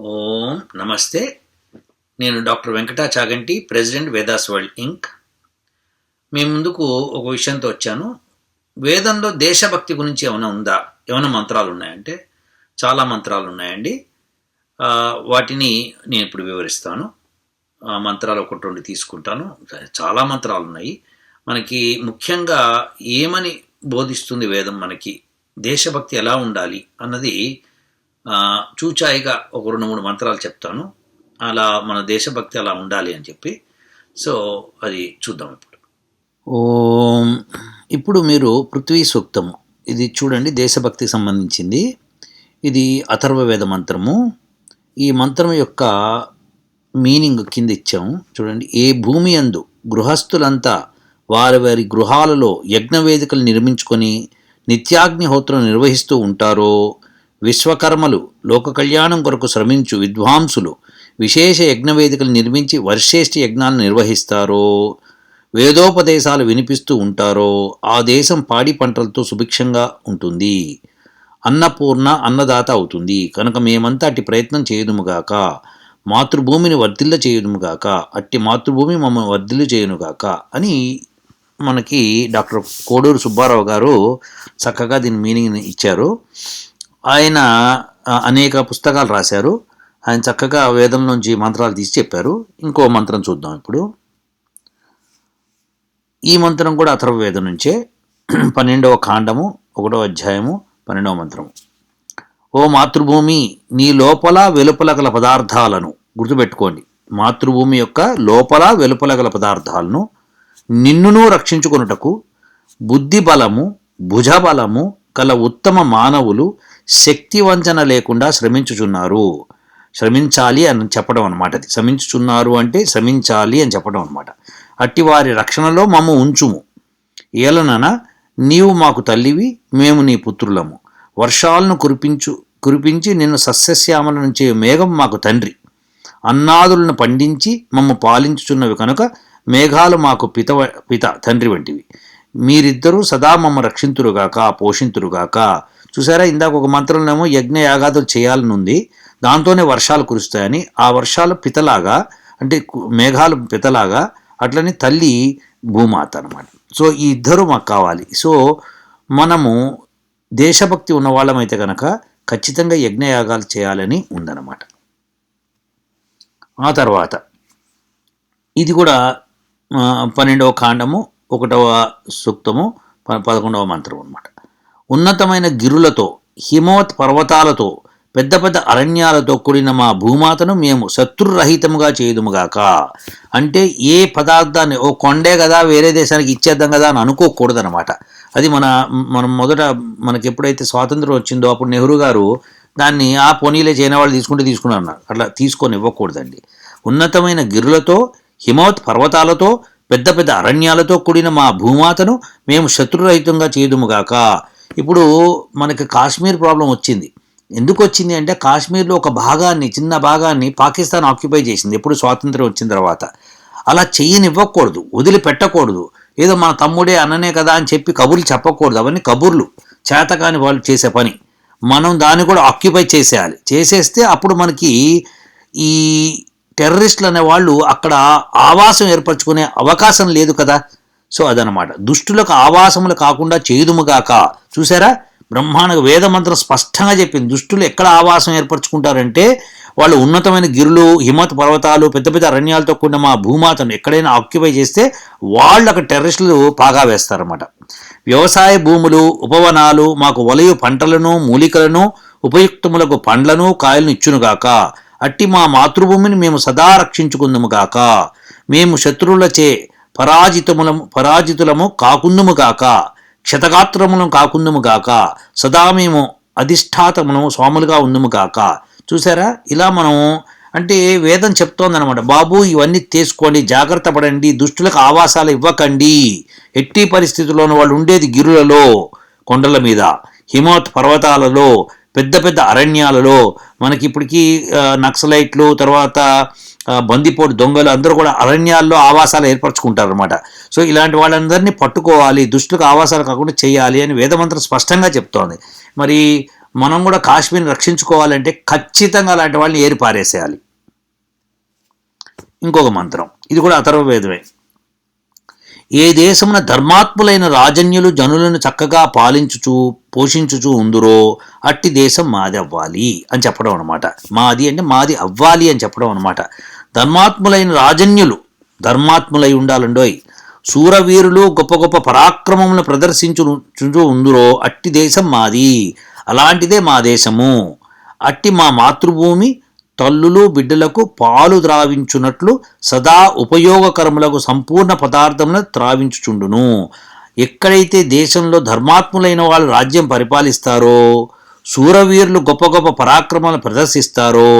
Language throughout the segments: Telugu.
ఓం నమస్తే. నేను doctor Venkata Chaganti president Vedas world Inc. మీ ముందుకు ఒక విషయంతో వచ్చాను. వేదంలో దేశభక్తి గురించి ఏమైనా ఉందా? ఏమైనా మంత్రాలు ఉన్నాయంటే? చాలా మంత్రాలు ఉన్నాయండి. వాటిని నేను ఇప్పుడు వివరిస్తాను. మంత్రాలు ఒకటి రెండు తీసుకుంటాను. చాలా మంత్రాలు ఉన్నాయి. మనకి ముఖ్యంగా ఏమని బోధిస్తుంది వేదం మనకి? దేశభక్తి ఎలా ఉండాలి అన్నది చూచాయిగా ఒక రెండు మూడు మంత్రాలు చెప్తాను. అలా మన దేశభక్తి అలా ఉండాలి అని చెప్పి. సో అది చూద్దాం ఇప్పుడు. ఓం. ఇప్పుడు మీరు పృథ్వీ సూక్తము. ఇది చూడండి దేశభక్తికి సంబంధించింది. ఇది అథర్వవేద మంత్రము. ఈ మంత్రం యొక్క మీనింగ్ కింద ఇచ్చాము చూడండి ఏ భూమి అందు గృహస్థులంతా వారి వారి గృహాలలో యజ్ఞవేదికలు నిర్మించుకొని నిత్యాగ్నిహోత్రం నిర్వహిస్తూ ఉంటారో విశ్వకర్మలు లోక కళ్యాణం కొరకు శ్రమించు విద్వాంసులు విశేష యజ్ఞవేదికలు నిర్మించి వర్షేష్ఠి యజ్ఞాలను నిర్వహిస్తారో వేదోపదేశాలు వినిపిస్తూ ఉంటారో ఆ దేశం పాడి పంటలతో సుభిక్షంగా ఉంటుంది. అన్నపూర్ణ అన్నదాత అవుతుంది. కనుక మేమంతా అట్టి ప్రయత్నం చేయదుముగాక మాతృభూమిని వర్ధిల్ల చేయదుముగాక అట్టి మాతృభూమి మమ్మల్ని వర్ధిల్లు చేయనుగాక అని మనకి డాక్టర్ కోడూరు సుబ్బారావు గారు చక్కగా దీని మీనింగ్ ఇచ్చారు. ఆయన అనేక పుస్తకాలు రాశారు. ఆయన చక్కగా వేదం నుంచి మంత్రాలు తీసి చెప్పారు. ఇంకో మంత్రం చూద్దాం ఇప్పుడు. ఈ మంత్రం కూడా అథర్వవేదం నుంచే. పన్నెండవ కాండము ఒకటో అధ్యాయము పన్నెండవ మంత్రము. ఓ మాతృభూమి నీ లోపల వెలుపల గల పదార్థాలను గుర్తుపెట్టుకోండి. మాతృభూమి యొక్క లోపల వెలుపల గల పదార్థాలను నిన్నును రక్షించుకొనుటకు బుద్ధి బలము భుజబలము కల ఉత్తమ మానవులు శక్తి వంచన లేకుండా శ్రమించుచున్నారు. శ్రమించాలి అని చెప్పడం అనమాట అది. శ్రమించుచున్నారు అంటే శ్రమించాలి అని చెప్పడం అనమాట అట్టి వారి రక్షణలో మమ్మ ఉంచుము. ఏలనన నీవు మాకు తల్లివి మేము నీ పుత్రులము. వర్షాలను కురిపించు కురిపించి నిన్ను సస్యశ్యామల నుంచి మేఘం మాకు తండ్రి. అన్నాదులను పండించి మమ్మ పాలించుచున్నవి కనుక మేఘాలు మాకు పిత పిత తండ్రి వంటివి. మీరిద్దరూ సదా మమ్మ రక్షింతురుగాక పోషింతురుగాక. చూసారా? ఇందాక ఒక మంత్రంలోనేమో యజ్ఞ యాగాదులు చేయాలని ఉంది దాంతోనే వర్షాలు కురుస్తాయని. ఆ వర్షాలు పితలాగా అంటే మేఘాలు పితలాగా అట్లని తల్లి భూమాత అనమాట సో ఈ ఇద్దరు మాకు కావాలి. సో మనము దేశభక్తి ఉన్న వాళ్ళమైతే కనుక ఖచ్చితంగా యజ్ఞయాగాలు చేయాలని ఉందన్నమాట. ఆ తర్వాత ఇది కూడా పన్నెండవ కాండము ఒకటవ సూక్తము ప- పదకొండవ మంత్రం అన్నమాట. ఉన్నతమైన గిరులతో హిమవత్ పర్వతాలతో పెద్ద పెద్ద అరణ్యాలతో కూడిన మా భూమాతను మేము శత్రురహితముగా చేయదుముగాక అంటే ఏ పదార్థాన్ని ఓ కొండే కదా వేరే దేశానికి ఇచ్చేద్దాం కదా అని అనుకోకూడదనమాట అది మన మనం మొదట మనకి ఎప్పుడైతే స్వాతంత్రం వచ్చిందో అప్పుడు నెహ్రూ గారు దాన్ని ఆ పోనీలే చేయని వాళ్ళు తీసుకుంటే తీసుకున్నారు అన్నారు. అట్లా తీసుకొని ఇవ్వకూడదండి. ఉన్నతమైన గిరులతో హిమవత్ పర్వతాలతో పెద్ద పెద్ద అరణ్యాలతో కూడిన మా భూమాతను మేము శత్రురహితంగా చేయదుముగాక ఇప్పుడు మనకి కాశ్మీర్ ప్రాబ్లం వచ్చింది. ఎందుకు వచ్చింది అంటే కాశ్మీర్లో ఒక భాగాన్ని చిన్న భాగాన్ని పాకిస్తాన్ ఆక్యుపై చేసింది. ఎప్పుడు స్వాతంత్రం వచ్చిన తర్వాత. అలా చెయ్యనివ్వకూడదు వదిలిపెట్టకూడదు. ఏదో మన తమ్ముడే అన్ననే కదా అని చెప్పి కబుర్లు చెప్పకూడదు. అవన్నీ కబుర్లు. చేతకాని వాళ్ళు చేసే పని. మనం దాన్ని కూడా ఆక్యుపై చేసేయాలి. చేసేస్తే అప్పుడు మనకి ఈ టెర్రరిస్టులు అనే వాళ్ళు అక్కడ ఆవాసం ఏర్పరచుకునే అవకాశం లేదు కదా. సో అదనమాట దుష్టులకు ఆవాసములు కాకుండా చేయుదుముగాక చూసారా? బ్రహ్మాండ వేదమంత్రం స్పష్టంగా చెప్పింది. దుష్టులు ఎక్కడ ఆవాసం ఏర్పరచుకుంటారంటే వాళ్ళు ఉన్నతమైన గిరులు హిమత్ పర్వతాలు పెద్ద పెద్ద అరణ్యాలతో కూడిన మా భూమాతను ఎక్కడైనా ఆక్యుపై చేస్తే వాళ్ళు అక్కడ టెర్రరిస్టులు పాగా వేస్తారన్నమాట. వ్యవసాయ భూములు ఉపవనాలు మాకు వలయు పంటలను మూలికలను ఉపయుక్తములకు పండ్లను కాయలను ఇచ్చునుగాక అట్టి మా మాతృభూమిని మేము సదా రక్షించుకుందుముగాక మేము శత్రువులచే పరాజితములము పరాజితులము కాకుందుముగాక క్షతగాత్రములను కాకుందుముగాక సదా మేము అధిష్టాతమును స్వాములుగా ఉందుముగాక చూసారా? ఇలా మనము అంటే వేదం చెప్తోందనమాట బాబు ఇవన్నీ తీసుకోండి జాగ్రత్త పడండి దుష్టులకు ఆవాసాలు ఇవ్వకండి. ఎట్టి పరిస్థితుల్లోనూ వాళ్ళు ఉండేది గిరులలో కొండల మీద హిమోత్ పర్వతాలలో పెద్ద పెద్ద అరణ్యాలలో. మనకి ఇప్పటికీ నక్సలైట్లు తర్వాత బందిపోటు దొంగలు అందరూ కూడా అరణ్యాల్లో ఆవాసాలు ఏర్పరచుకుంటారు అనమాట సో ఇలాంటి వాళ్ళందరినీ పట్టుకోవాలి దుష్టులకు ఆవాసాలు కాకుండా చేయాలి అని వేదమంత్రం స్పష్టంగా చెప్తోంది. మరి మనం కూడా కాశ్మీర్ని రక్షించుకోవాలంటే ఖచ్చితంగా అలాంటి వాళ్ళని ఏరిపారేసేయాలి. ఇంకొక మంత్రం. ఇది కూడా అథర్వవేదమే. ఏ దేశమున ధర్మాత్ములైన రాజన్యులు జనులను చక్కగా పాలించుచు పోషించుచు ఉందురో అట్టి దేశం మాది అవ్వాలి అని చెప్పడం అనమాట మాది అంటే మాది అవ్వాలి అని చెప్పడం అనమాట ధర్మాత్ములైన రాజన్యులు ధర్మాత్ములై ఉండాలండోయ్. శూరవీరులు గొప్ప గొప్ప పరాక్రమములను ప్రదర్శించు ఉందురో అట్టి దేశం మాది. అలాంటిదే మా దేశము. అట్టి మా మాతృభూమి తల్లులు బిడ్డలకు పాలు ద్రావించున్నట్లు సదా ఉపయోగకరములకు సంపూర్ణ పదార్థములను త్రావించుచుండును ఎక్కడైతే దేశంలో ధర్మాత్ములైన వాళ్ళు రాజ్యం పరిపాలిస్తారో శూరవీరులు గొప్ప గొప్ప పరాక్రమాలను ప్రదర్శిస్తారో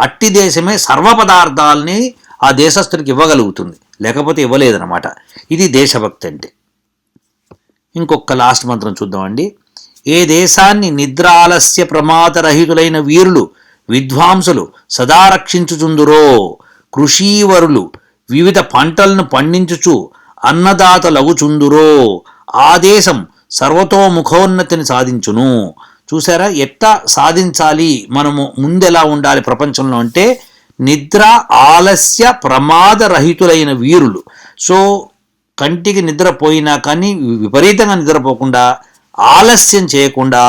అట్టి దేశమే సర్వ పదార్థాలని ఆ దేశస్థుడికి ఇవ్వగలుగుతుంది. లేకపోతే ఇవ్వలేదన్నమాట. ఇది దేశభక్తి అంటే. ఇంకొక లాస్ట్ మంత్రం చూద్దామండి. ఏ దేశాన్ని నిద్ర ఆలస్య ప్రమాదరహితులైన వీరులు విద్వాంసులు సదా రక్షించుచుందురో. కృషీవరులు వివిధ పంటలను పండించుచు అన్నదాతలగుచుందురో. ఆ దేశం సర్వతోముఖోన్నతిని సాధించును. చూసారా ఎట్టా సాధించాలి? మనము ముందెలా ఉండాలి ప్రపంచంలో అంటే నిద్ర ఆలస్య ప్రమాదరహితులైన వీరులు. సో కంటికి నిద్రపోయినా కానీ విపరీతంగా నిద్రపోకుండా ఆలస్యం చేయకుండా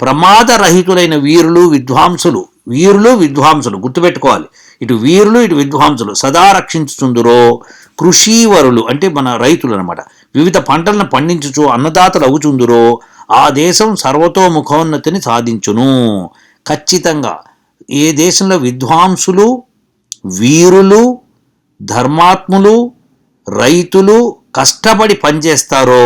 ప్రమాదరహితులైన వీరులు విద్వాంసులు వీరులు విద్వాంసులు గుర్తుపెట్టుకోవాలి. ఇటు వీరులు ఇటు విద్వాంసులు సదా రక్షించుచుందురో కృషీవరులు అంటే మన రైతులు అనమాట వివిధ పంటలను పండించుచు అన్నదాతలు అవుచుందురో ఆ దేశం సర్వతోముఖోన్నతిని సాధించును. ఖచ్చితంగా ఏ దేశంలో విద్వాంసులు వీరులు ధర్మాత్ములు రైతులు కష్టపడి పనిచేస్తారో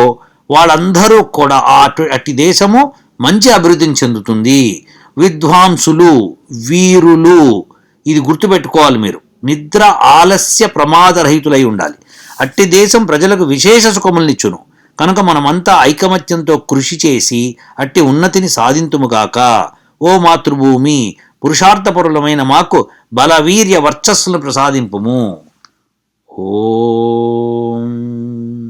వాళ్ళందరూ కూడా ఆ అటు- అట్టి దేశము మంచి అభివృద్ధిని చెందుతుంది. విద్వాంసులు వీరులు. ఇది గుర్తుపెట్టుకోవాలి మీరు. నిద్ర ఆలస్య ప్రమాదరహితులై ఉండాలి. అట్టి దేశం ప్రజలకు విశేష సుఖములనిచ్చును. కనుక మనమంతా ఐకమత్యంతో కృషి చేసి అట్టి ఉన్నతిని సాధింతుముగాక ఓ మాతృభూమి పురుషార్థపరులమైన మాకు బలవీర్య వర్చస్సును ప్రసాదింపుము. ఓ.